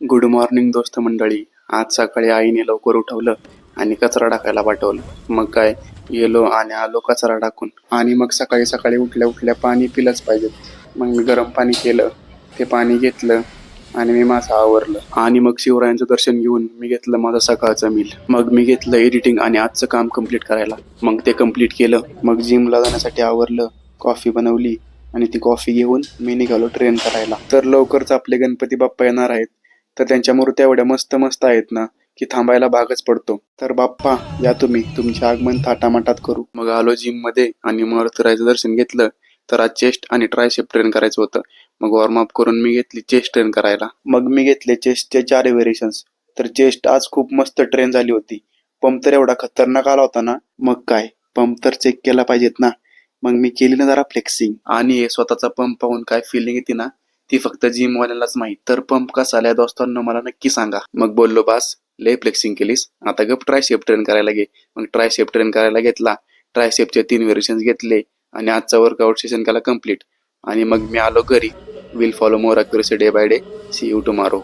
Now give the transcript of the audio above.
Good morning दोस्त मंडळी. आज सकाळी आईने लवकर उठवलं आणि कचरा टाकायला पाठवलं. मग काय गेलो आणि आलो कचरा टाकून. आणि मग सकाळी सकाळी उठल्या उठल्या पाणी पिलंच पाहिजे मग मी गरम पाणी केलं ते पाणी घेतलं आणि मी माझं आवरलं. आणि मग शिवरायांचं दर्शन घेऊन मी घेतलं माझं सकाळचं मिल. मग मी घेतलं एडिटिंग आणि आजचं काम कंप्लीट करायला. मग ते कंप्लीट केलं. मग जिमला जाण्यासाठी आवरलं कॉफी बनवली आणि ती कॉफी घेऊन मी निघालो ट्रेन करायला. तर लवकरच आपले गणपती बाप्पा येणार आहेत. तर त्यांच्या मूर्त्या एवढ्या मस्त मस्त आहेत ना की थांबायला भागच पडतो. तर बाप्पा या तुम्ही. तुमचे आगमन थाटामाटात करू. मग आलो जिममध्ये आणि मारुतीरायचं दर्शन घेतलं तर आज चेस्ट आणि ट्रायसेप ट्रेन करायचं होतं. मग वॉर्मअप करून मी घेतली चेस्ट ट्रेन करायला. मग मी घेतले चेस्टचे चार व्हेरिएशन्स तर चेस्ट आज खूप मस्त ट्रेन झाली होती. पंप तर एवढा खतरनाक आला होता ना. मग काय? पंप तर चेक केला पाहिजेत ना. मग मी केली ना जरा फ्लेक्सिंग आणि हे स्वतःचा पंप पाहून काय फिलिंग येते ना ती फक्त जिमवाल्यालाच माहीत माहीत तर पंप कसा आल्या दोस्तांना मला नक्की सांगा. मग बोललो बास लय फ्लेक्सिंग केलीस. आता गप ट्रायसेप ट्रेन करायला घे. मग ट्रायसेप ट्रेन करायला घेतला. ट्रायसेपचे तीन व्हेरिएशन्स घेतले आणि आजचा वर्कआउट सेशन केला कंप्लीट आणि मग मी आलो घरी. Will follow more accuracy day by day see you tomorrow